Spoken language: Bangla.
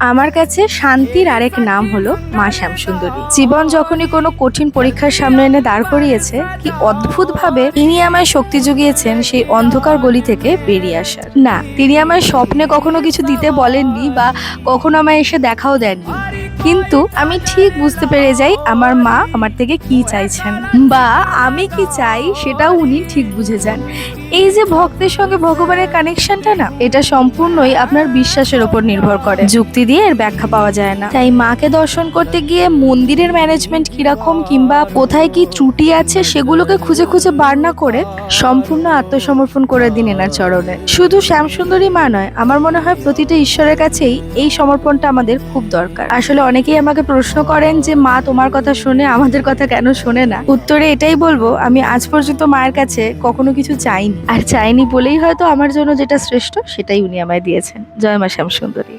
আমার কাছে শান্তির আরেক নাম হলো মা শ্যামসুন্দরী। জীবন যখনই কোনো কঠিন পরীক্ষার সামনে এনে দাঁড় করিয়েছে, কি অদ্ভুত ভাবে তিনি আমায় শক্তি জুগিয়েছেন সেই অন্ধকার গলি থেকে বেরিয়ে আসার। না, তিনি আমায় স্বপ্নে কখনো কিছু দিতে বলেননি বা কখনো আমায় এসে দেখাও দেননি। কিন্তু আমি ঠিক বুঝতে পেরে যাই আমার মা আমার থেকে কি চাইছেন। বা আমি কি চাই সেটাও উনি ঠিক বুঝে যান। এই যে ভক্তের সঙ্গে ভগবানের কানেকশনটা না, এটা সম্পূর্ণই আপনার বিশ্বাসের উপর নির্ভর করে। যুক্তি দিয়ে এর ব্যাখ্যা পাওয়া যায় না। তাই মাকে দর্শন করতে গিয়ে মন্দিরের ম্যানেজমেন্ট কীরকম কিংবা কোথায় কি ত্রুটি আছে সেগুলোকে খুঁজে খুঁজে বার না করে সম্পূর্ণ আত্মসমর্পণ করে দিন এনার চরণে। শুধু শ্যামসুন্দরী মা নয়, আমার মনে হয় প্রতিটা ঈশ্বরের কাছেই এই সমর্পণটা আমাদের খুব দরকার। আসলে অনেকেই আমাকে প্রশ্ন করেন যে, মা, তোমার কথা শুনে আমাদের কথা কেন শোনে না? উত্তরে এটাই বলব, আমি আজ পর্যন্ত মায়ের কাছে কখনো কিছু চাইনি। আর চাইনি বলেই হয়তো আমার জন্য যেটা শ্রেষ্ঠ, সেটাই উনি আমায় দিয়েছেন। জয় মা শ্যামসুন্দরী।